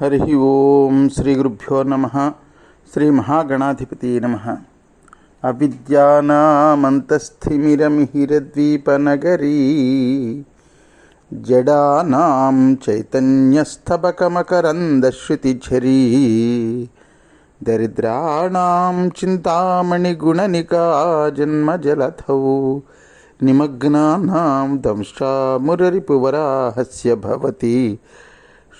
हरि ओम श्री गुरुभ्यो श्री महागणाधिपति नम। नमः अविद्यानामन्तस्थिमिरमिहिरद्वीपनगरी जडानां चैतन्यस्तबकमकरन्दश्रुतिझरी दरिद्राणां चिन्तामणिगुणनिका जन्मजलथौ निमग्नानां दंशामुररिपुवराहस्य भवती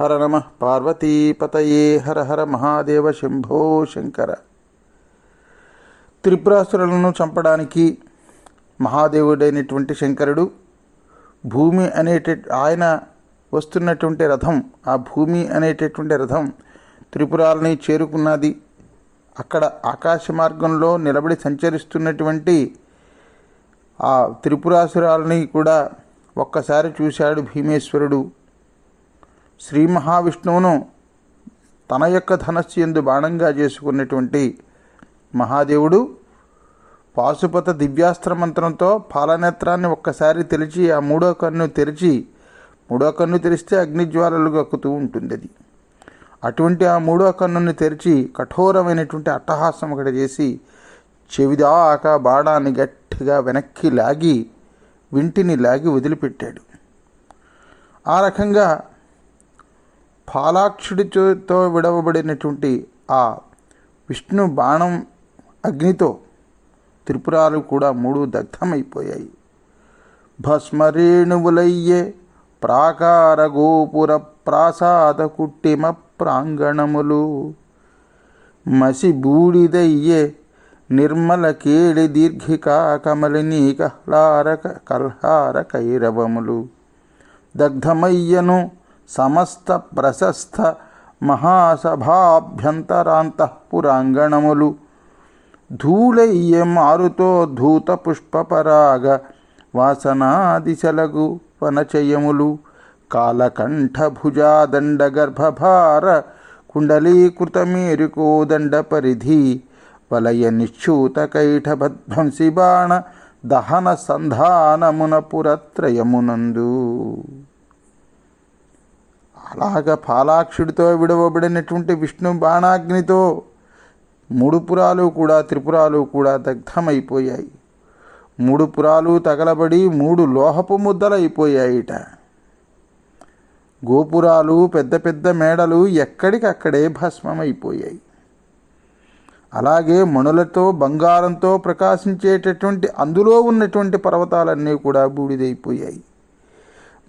హర నమ పార్వతీపతయే హర హర మహాదేవ శంభో శంకర. త్రిపురాసురులను చంపడానికి మహాదేవుడైనటువంటి శంకరుడు భూమి అనేట ఆయన వస్తున్నటువంటి రథం ఆ భూమి అనేటటువంటి రథం త్రిపురాలని చేరుకున్నది. అక్కడ ఆకాశ మార్గంలో నిలబడి సంచరిస్తున్నటువంటి ఆ త్రిపురాసురాలని కూడా ఒక్కసారి చూశాడు భీమేశ్వరుడు. శ్రీ మహావిష్ణువును తన యొక్క ధనస్సు ఎందు బాణంగా చేసుకున్నటువంటి మహాదేవుడు పాశుపత దివ్యాస్త్ర మంత్రంతో పాలనేత్రాన్ని ఒక్కసారి తెరిచి ఆ మూడో కన్ను తెరిచి మూడో కన్ను తెరిస్తే అగ్నిజ్వాలలు గక్కుతూ ఉంటుంది అది. అటువంటి ఆ మూడో కన్నుని తెరిచి కఠోరమైనటువంటి అట్టహాసం ఒకటి చేసి చెవిదాక బాణాన్ని గట్టిగా వెనక్కి లాగి వింటిని లాగి వదిలిపెట్టాడు. ఆ రకంగా పాలాక్షుడితో విడవబడినటువంటి ఆ విష్ణు బాణం అగ్నితో త్రిపురాలు కూడా మూడు దగ్ధమైపోయాయి. భస్మరేణువులయ్యే ప్రాకార గోపుర ప్రాసాద కుట్టిమ ప్రాంగణములు. మసి బూడిదయ్యే నిర్మల కేళి దీర్ఘికా కమలిని కహ్లారక కల్హార కైరవములు. దగ్ధమయ్యను సమస్త ప్రశస్త మహాసభాభ్యంతరాంతఃపురాంగణములు ధూళయ్యం ఆరుతో ధూత పుష్పపరాగ వాసనాదిశలగు వనచయములు. కాలకంఠభుజాదండగర్భభార భుజాదండ కుండలీకృతమేరుకోదండ పరిధి వలయ నిశ్చూత కైఠభద్భంసి బాణ దహన సంధానమున పురత్రయమునందు అలాగ పాలాక్షుడితో విడవబడినటువంటి విష్ణు బాణాగ్నితో ముడుపురాలు కూడా త్రిపురాలు కూడా దగ్ధమైపోయాయి. మూడు పురాలు తగలబడి మూడు లోహపు ముద్దలైపోయాయిట. గోపురాలు పెద్ద పెద్ద మేడలు ఎక్కడికక్కడే భస్మమైపోయాయి. అలాగే మణులతో బంగారంతో ప్రకాశించేటటువంటి అందులో ఉన్నటువంటి పర్వతాలన్నీ కూడా బూడిదైపోయాయి.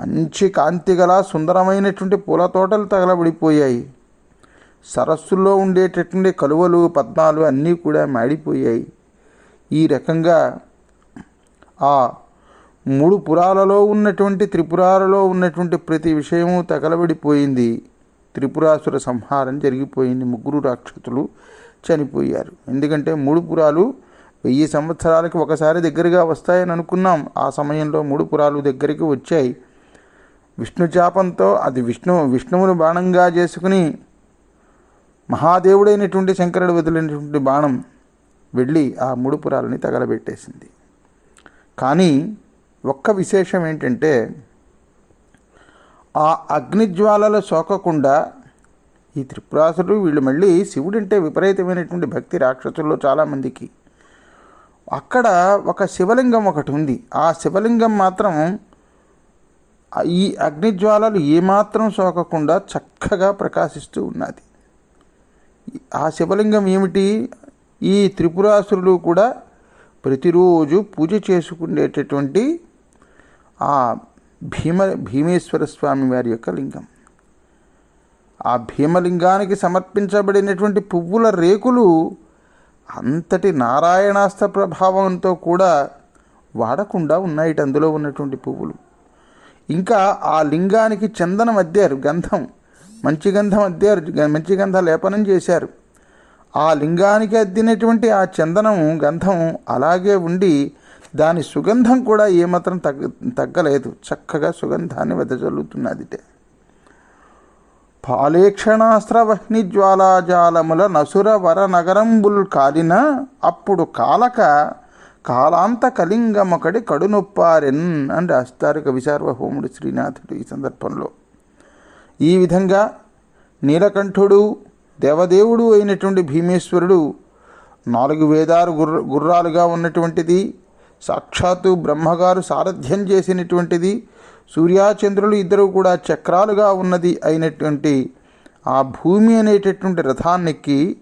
మంచి కాంతి గల సుందరమైనటువంటి పూల తోటలు తగలబడిపోయాయి. సరస్సుల్లో ఉండేటటువంటి కలువలు పద్మాలు అన్నీ కూడా మాడిపోయాయి. ఈ రకంగా ఆ మూడు పురాలలో ఉన్నటువంటి త్రిపురాలలో ఉన్నటువంటి ప్రతి విషయము తగలబడిపోయింది. త్రిపురాసుర సంహారం జరిగిపోయింది. ముగ్గురు రాక్షసులు చనిపోయారు. ఎందుకంటే మూడు పురాలు వెయ్యి సంవత్సరాలకి ఒకసారి దగ్గరగా వస్తాయని అనుకున్నాం. ఆ సమయంలో మూడు పురాలు దగ్గరికి వచ్చాయి. విష్ణు చాపంతో అది విష్ణు విష్ణువును బాణంగా చేసుకుని మహాదేవుడైనటువంటి శంకరుడు వదిలినటువంటి బాణం వెళ్ళి ఆ ముడుపురాలని తగలబెట్టేసింది. కానీ ఒక్క విశేషం ఏంటంటే ఆ అగ్నిజ్వాలలు సోకకుండా ఈ త్రిపురాసుడు వీళ్ళు మళ్ళీ శివుడంటే విపరీతమైనటువంటి భక్తి రాక్షసుల్లో చాలామందికి. అక్కడ ఒక శివలింగం ఒకటి ఉంది. ఆ శివలింగం మాత్రం ఈ అగ్నిజ్వాలలు ఏమాత్రం సోకకుండా చక్కగా ప్రకాశిస్తూ ఉన్నది. ఆ శివలింగం ఏమిటి? ఈ త్రిపురాసురులు కూడా ప్రతిరోజు పూజ చేసుకునేటటువంటి ఆ భీమ భీమేశ్వర స్వామి వారి యొక్క లింగం. ఆ భీమలింగానికి సమర్పించబడినటువంటి పువ్వుల రేకులు అంతటి నారాయణాస్త్ర ప్రభావంతో కూడా వాడకుండా ఉన్నాయి. అందులో ఉన్నటువంటి పువ్వులు. ఇంకా ఆ లింగానికి చందనం అద్దారు గంధం. మంచి గంధం అద్దారు మంచి గంధ లేపనం చేశారు. ఆ లింగానికి అద్దినటువంటి ఆ చందనం గంధం అలాగే ఉండి దాని సుగంధం కూడా ఏమాత్రం తగ్గ తగ్గలేదు. చక్కగా సుగంధాన్ని వెదజల్లుతున్నదిటే. పాలేక్షణాస్త్రవహ్ని జ్వాలాజాలముల నసుర వర నగరంబుల్ కాలిన అప్పుడు కాలక కాలాంత కలింగమొకడి కడునొప్పారెన్ అని రాస్తారు కవి సార్వభౌముడు శ్రీనాథుడు ఈ సందర్భంలో. ఈ విధంగా నీలకంఠుడు దేవదేవుడు అయినటువంటి భీమేశ్వరుడు నాలుగు వేదాలు గుర్ర గుర్రాలుగా ఉన్నటువంటిది సాక్షాత్తు బ్రహ్మగారు సారథ్యం చేసినటువంటిది సూర్యాచంద్రులు ఇద్దరు కూడా చక్రాలుగా ఉన్నది అయినటువంటి ఆ భూమి అనేటటువంటి రథాన్నెక్కి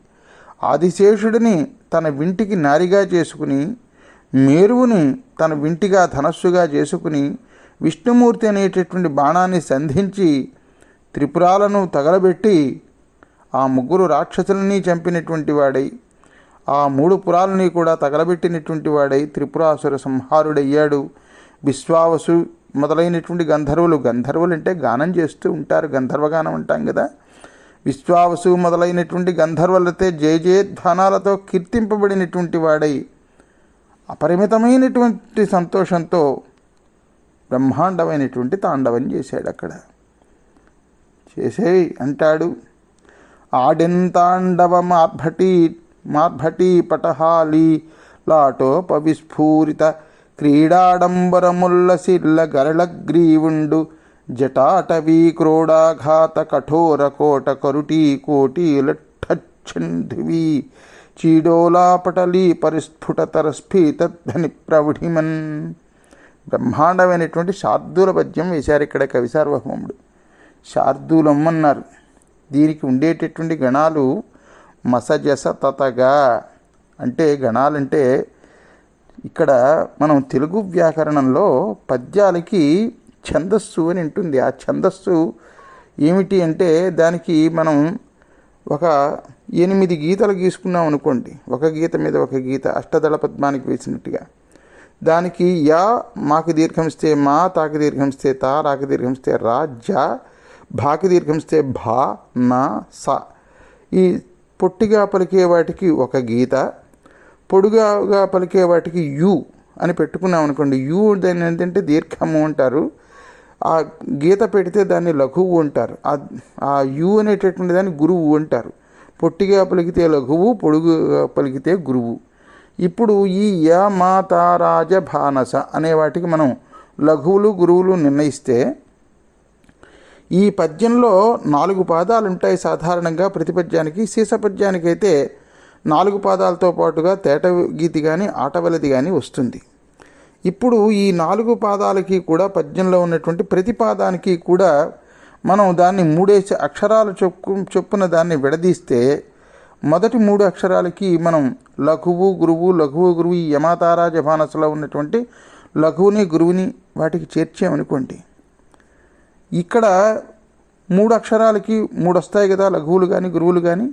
ఆదిశేషుడిని తన వింటికి నారిగా చేసుకుని మేరువుని తన వింటిగా ధనస్సుగా చేసుకుని విష్ణుమూర్తి అనేటటువంటి బాణాన్ని సంధించి త్రిపురాలను తగలబెట్టి ఆ ముగ్గురు రాక్షసులని చంపినటువంటి వాడై ఆ మూడు పురాలని కూడా తగలబెట్టినటువంటి వాడై త్రిపురాసుర సంహారుడయ్యాడు. విశ్వావసు మొదలైనటువంటి గంధర్వులు గంధర్వులు అంటే గానం చేస్తూ ఉంటారు గంధర్వగానం అంటాం కదా. విశ్వావసు మొదలైనటువంటి గంధర్వులతో జయ జయధ్వానాలతో కీర్తింపబడినటువంటి వాడై అపరిమితమైనటువంటి సంతోషంతో బ్రహ్మాండమైనటువంటి తాండవం చేశాడు అక్కడ. చేసేయ్ అంటాడు. ఆడింతాండవ మార్భటి మార్భటి పటహాలి లాటోపవిస్ఫూరిత క్రీడాడంబరముల్లసిల్ల గరళగ్రీవుండు జటాటవీ క్రోడాఘాత కఠోర కోట కరుటీ కోటి లఠ్ఛంధువి చీడోలాపటలీ పరిస్ఫుటతర స్ఫీతధ్వని ప్రౌఢిమన్ బ్రహ్మాండమైనటువంటి శార్దూల పద్యం వేశారు ఇక్కడ కవి సార్వభౌముడు. శార్దూలం అన్నారు దీనికి ఉండేటటువంటి గణాలు మసజస తతగా అంటే గణాలంటే ఇక్కడ మనం తెలుగు వ్యాకరణంలో పద్యాలకి ఛందస్సు అని ఉంటుంది. ఆ ఛందస్సు ఏమిటి అంటే దానికి మనం ఒక ఎనిమిది గీతలు గీసుకున్నాం అనుకోండి. ఒక గీత మీద ఒక గీత అష్టదళ పద్మానికి వేసినట్టుగా. దానికి యా మాకు దీర్ఘంస్తే మా తాకి దీర్ఘంస్తే తా రాకి దీర్ఘంస్తే రా జ భాకి దీర్ఘంస్తే భా నా స. ఈ పొట్టిగా పలికే వాటికి ఒక గీత పొడుగాగా పలికే వాటికి యు అని పెట్టుకున్నాం అనుకోండి. యు దాన్ని ఏంటంటే దీర్ఘము అంటారు. ఆ గీత పెడితే దాన్ని లఘువు అంటారు. ఆ ఆ యు అనేటటువంటి దాన్ని గురువు అంటారు. పొట్టిగా పలికితే లఘువు పొడుగుగా పలికితే గురువు. ఇప్పుడు ఈ య మాతారాజ భానస అనే వాటికి మనం లఘువులు గురువులు నిర్ణయిస్తే ఈ పద్యంలో నాలుగు పాదాలు ఉంటాయి సాధారణంగా ప్రతి పద్యానికి సీస పద్యానికి అయితే నాలుగు పాదాలతో పాటుగా తేట గీతి కానీ ఆటవలది కానీ వస్తుంది. ఇప్పుడు ఈ నాలుగు పాదాలకి కూడా పద్యంలో ఉన్నటువంటి ప్రతి పాదానికి కూడా మనం దాన్ని మూడేసి అక్షరాలు చొప్పు చొప్పున దాన్ని విడదీస్తే మొదటి మూడు అక్షరాలకి మనం లఘువు గురువు లఘువు గురువు ఈ యమాతారా జభానసలో ఉన్నటువంటి లఘువుని గురువుని వాటికి చేర్చామనుకోండి ఇక్కడ మూడు అక్షరాలకి మూడు వస్తాయి కదా లఘువులు కానీ గురువులు కానీ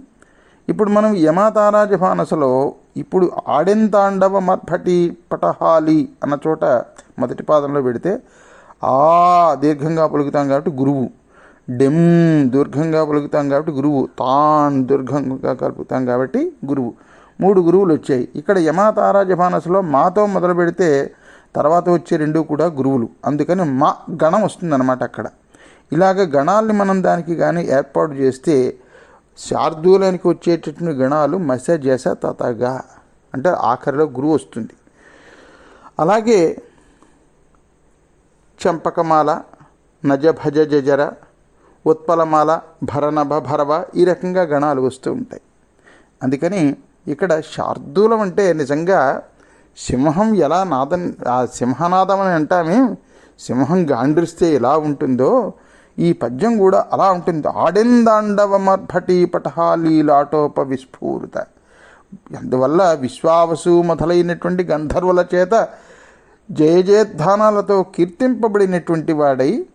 ఇప్పుడు మనం యమాతారా జభానసలో ఇప్పుడు ఆడెంతాండవ మర్భటి పటహాలి అన్న చోట మొదటి పాదంలో పెడితే ఆ దీర్ఘంగా పలుకుతాం కాబట్టి గురువు. డెమ్ దీర్ఘంగా పలుకుతాం కాబట్టి గురువు. తాన్ దీర్ఘంగా కలుపుతాం కాబట్టి గురువు. మూడు గురువులు వచ్చాయి. ఇక్కడ యమాతారాజభానసులో మాతో మొదలు పెడితే తర్వాత వచ్చే రెండు కూడా గురువులు. అందుకని మా గణం వస్తుందన్నమాట అక్కడ. ఇలాగ గణాల్ని మనం దానికి కానీ ఏర్పాటు చేస్తే శార్దూలానికి వచ్చేటటువంటి గణాలు మస తతగా. అంటే ఆఖరిలో గురువు వస్తుంది. అలాగే చంపకమాల నజభజ జజర ఉత్పలమాల భరనభ భరవ ఈ రకంగా గణాలు వస్తూ ఉంటాయి. అందుకని ఇక్కడ శార్దూలం అంటే నిజంగా సింహం ఎలా నాదం ఆ సింహనాదం అని అంటామే సింహం గాండ్రిస్తే ఎలా ఉంటుందో ఈ పద్యం కూడా అలా ఉంటుంది. ఆడెందాండవ మర్భటి పటహాలీలాటోప విస్ఫూరిత అందువల్ల విశ్వావసు మొదలైనటువంటి గంధర్వుల చేత జయజయధ్వానాలతో కీర్తింపబడినటువంటి వాడై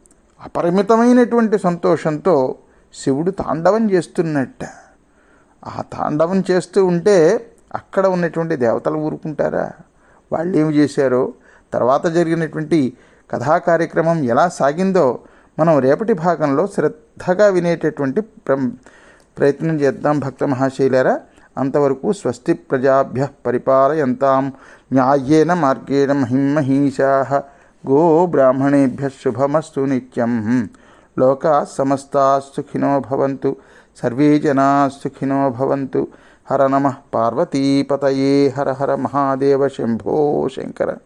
అపరిమితమైనటువంటి సంతోషంతో శివుడు తాండవం చేస్తున్నట్ట. ఆ తాండవం చేస్తూ ఉంటే అక్కడ ఉన్నటువంటి దేవతలు ఊరుకుంటారా? వాళ్ళు ఏమి చేశారో? తర్వాత జరిగినటువంటి కథా కార్యక్రమం ఎలా సాగిందో మనం రేపటి భాగంలో శ్రద్ధగా వినేటటువంటి ప్రయత్నం చేద్దాం భక్త మహాశైలరా. అంతవరకు స్వస్తి ప్రజాభ్య పరిపాలయంతాం. న్యాయేన మార్గేణ మహిమహీషా గో బ్రాహ్మణేభ్య శుభమస్తు నిత్యం. లోకా సమస్తా సుఖినో భవంతు. సర్వే జనా సుఖినో భవంతు. హర నమ పార్వతీపతయే. హర హర మహాదేవ శంభో శంకర.